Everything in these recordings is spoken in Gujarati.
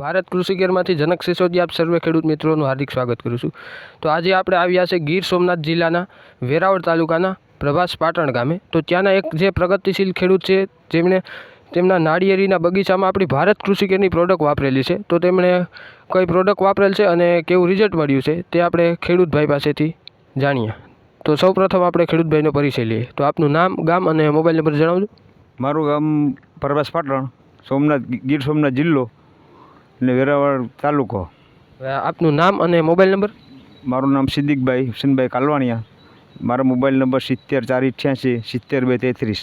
ભારત કૃષિ કેરમાંથી જનક સિસોદિયા આપ સર્વે ખેડૂત મિત્રોનું હાર્દિક સ્વાગત કરું છું. તો આજે આપણે આવ્યા છે ગીર સોમનાથ જિલ્લાના વેરાવળ તાલુકાના પ્રભાસ પાટણ ગામે. તો ત્યાંના એક જે પ્રગતિશીલ ખેડૂત છે, જેમણે તેમના નાળિયેરીના બગીચામાં આપણી ભારત કૃષિ કેરની પ્રોડક્ટ વાપરેલી છે. તો તેમણે કઈ પ્રોડક્ટ વાપરેલ છે અને કેવું રિઝલ્ટ મળ્યું છે, તે આપણે ખેડૂતભાઈ પાસેથી જાણીએ. તો સૌપ્રથમ આપણે ખેડૂતભાઈનો પરિચય લઈએ. તો આપનું નામ, ગામ અને મોબાઈલ નંબર જણાવજો. મારું ગામ પ્રભાસ પાટણ, સોમનાથ, ગીર સોમનાથ જિલ્લો. અને વેરાવળ તાલુકો. આપનું નામ અને મોબાઈલ નંબર? મારું નામ સિદ્દીકભાઈ હુસેનભાઈ કાલવાણિયા. મારો મોબાઈલ નંબર સિત્તેર ચાર અઠ્યાસી સિત્તેર બે તેત્રીસ.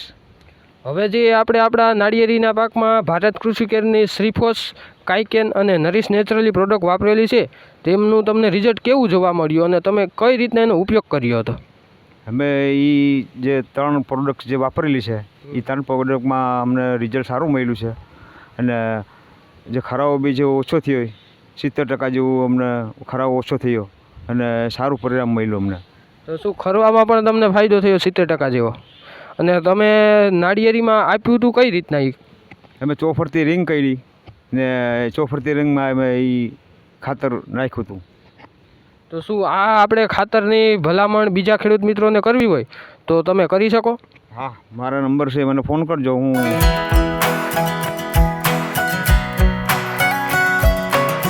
હવે જે આપણે આપણા નાળિયેરીના પાકમાં ભારત કૃષિ કેરની શ્રીફોસ કાઇકેન અને નરીશ નેચરલી પ્રોડક્ટ વાપરેલી છે તેમનું તમને રિઝલ્ટ કેવું જોવા મળ્યું અને તમે કઈ રીતના એનો ઉપયોગ કર્યો હતો? અમે એ જે ત્રણ પ્રોડક્ટ જે વાપરેલી છે એ ત્રણ પ્રોડક્ટમાં અમને રિઝલ્ટ સારું મળ્યું છે. અને જે ખરાવો બી જે ઓછો થયો સિત્તેર ટકા જેવું અમને ખરાવો ઓછો થયો અને સારું પરિણામ મળ્યું અમને. તો શું ખરવામાં પણ તમને ફાયદો થયો સિત્તેર ટકા જેવો? અને તમે નાળિયેરીમાં આપ્યું હતું કઈ રીતના એ? અમે ચોફરતી રિંગ કરી ને ચોફરતી રિંગમાં અમે એ ખાતર નાખ્યું હતું. તો શું આ આપણે ખાતરની ભલામણ બીજા ખેડૂત મિત્રોને કરવી હોય તો તમે કરી શકો? હા મારા નંબર છે મને ફોન કરજો હું